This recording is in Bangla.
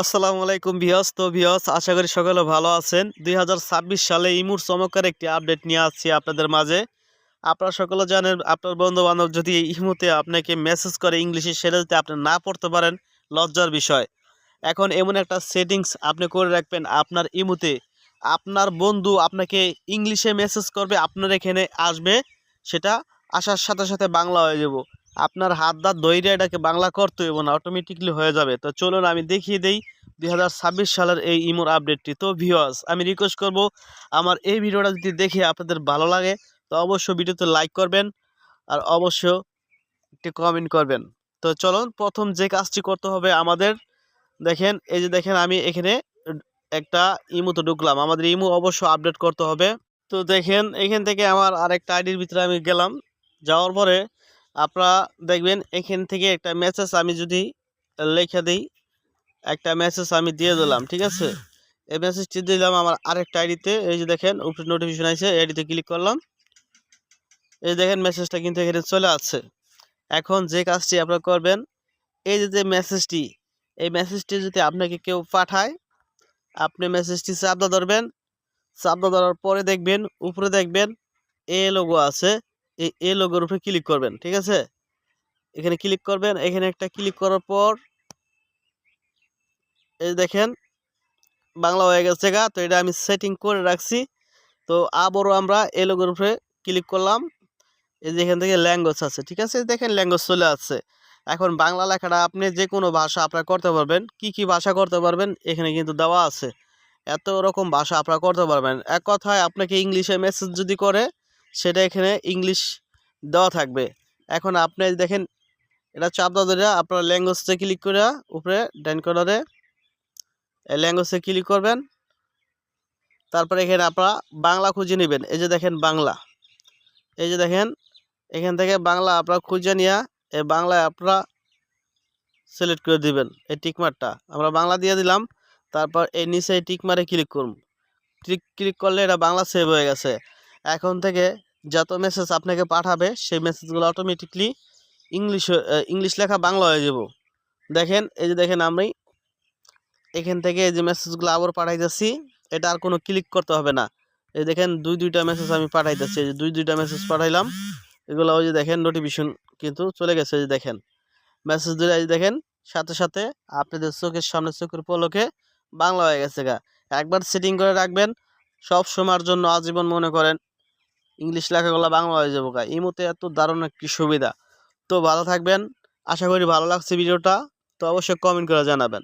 আসসালামু আলাইকুম ভিওস তো ভিওস আশা করি সকলে ভালো আছেন। দুই হাজার ছাব্বিশ সালে ইমুর চমৎকার একটি আপডেট নিয়ে আসছি আপনাদের মাঝে। আপনারা সকলে জানেন, আপনার বন্ধু বান্ধব যদি ইমুতে আপনাকে মেসেজ করে ইংলিশে, সেটা যদি আপনি না পড়তে পারেন, লজ্জার বিষয়। এখন এমন একটা সেটিংস আপনি করে রাখবেন, আপনার ইমুতে আপনার বন্ধু আপনাকে ইংলিশে মেসেজ করবে, আপনার এখানে আসবে, সেটা আসার সাথে সাথে বাংলা হয়ে যাব। আপনার হাত দাঁত দইরে এটাকে বাংলা করতে না অটোমেটিকলি হয়ে যাবে। তো চলুন আমি দেখিয়ে দেই দুই হাজার ছাব্বিশ সালের এই ইমোর আপডেটটি তো ভিওয়াস আমি রিকোয়েস্ট করব আমার এই ভিডিওটা যদি দেখে আপনাদের ভালো লাগে, তো অবশ্যই ভিডিওতে লাইক করবেন আর অবশ্য একটি কমেন্ট করবেন। তো চলুন প্রথম যে কাজটি করতে হবে আমাদের, দেখেন, এই যে দেখেন আমি এখানে একটা ইমোতে ঢুকলাম। আমাদের ইমো অবশ্য আপডেট করতে হবে। তো দেখেন, এখান থেকে আমার আরেকটা আইডির ভিতরে আমি গেলাম। যাওয়ার পরে আপনারা দেখবেন এখান থেকে একটা মেসেজ আমি যদি লিখে দিই, একটা মেসেজ আমি দিয়ে দিলাম, ঠিক আছে? এই মেসেজটি দিলাম আমার আরেকটা আইডিতে এই যে দেখেন, উপরে নোটিফিকেশন আছে আইডিতে ক্লিক করলাম। এই দেখেন মেসেজটা কিন্তু এখানে চলে আসছে। এখন যে কাজটি আপনারা করবেন, এই যে যে মেসেজটি এই মেসেজটি যদি আপনাকে কেউ পাঠায়, আপনি মেসেজটি চাপদা ধরবেন। চাপদা ধরার পরে দেখবেন, উপরে দেখবেন এ লোগো আছে। এই এ লোগোর উপরে ক্লিক করবেন, ঠিক আছে? এখানে ক্লিক করবেন, এখানে একটা ক্লিক করার পর এই দেখেন, বাংলা হয়ে গেছে গা, তো এটা আমি সেটিং করে রাখছি। তো আবারও আমরা এ লোগোর উপরে ক্লিক করলাম। এই যে এখান থেকে ল্যাঙ্গুয়েজ আছে, ঠিক আছে? দেখেন ল্যাঙ্গুয়েজ চলে আসছে। এখন বাংলা লেখাটা আপনি যে কোনো ভাষা আপনারা করতে পারবেন। কি কি ভাষা করতে পারবেন, এখানে কিন্তু দেওয়া আছে। এত রকম ভাষা আপনারা করতে পারবেন। এক কথায় আপনাকে ইংলিশে মেসেজ যদি করে সেটা এখানে ইংলিশ দেওয়া থাকবে। এখন আপনি দেখেন, এটা চাপ দেওয়া ধরে আপনার ল্যাঙ্গুয়েজে ক্লিক করে উপরে ডাইন কর্নারে ল্যাঙ্গুয়েজে ক্লিক করবেন। তারপরে এখানে আপনারা বাংলা খুঁজে নেবেন। এই যে দেখেন বাংলা। এই যে দেখেন, এখান থেকে বাংলা আপনারা খুঁজে নিয়ে এই বাংলায় আপনারা সিলেক্ট করে দিবেন এই টিকমারটা আমরা বাংলা দিয়ে দিলাম, তারপর এই নিচে এই টিকমারে ক্লিক করুন। ক্লিক ক্লিক করলে এটা বাংলা সেভ হয়ে গেছে। এখন থেকে যত মেসেজ আপনাকে পাঠাবে, সেই মেসেজগুলো অটোমেটিকলি ইংলিশ ইংলিশ লেখা বাংলা হয়ে যাব। দেখেন, এই যে দেখেন আমি এখান থেকে এই যে মেসেজগুলো আবার পাঠাইতেছি, এটা আর কোনো ক্লিক করতে হবে না। এই দেখেন, দুই, দুইটা মেসেজ আমি পাঠাইতেছি, এই যে দুই, দুইটা মেসেজ পাঠাইলাম, এগুলো ওই যে দেখেন নোটিফিকেশন কিন্তু চলে গেছে যে দেখেন। মেসেজ দিলে এই দেখেন, সাথে সাথে আপনাদের চোখের সামনে, চোখের পলকে বাংলা হয়ে গেছে গা। একবার সেটিং করে রাখবেন, সব সময়ের জন্য আজীবন মনে করেন ইংলিশ লেখাগুলো বাংলা হয়ে যাব গা। এই মতো এত দারুণ একটি সুবিধা। তো ভালো থাকবেন। আশা করি ভালো লাগছে ভিডিওটা। তো অবশ্যই কমেন্ট করে জানাবেন।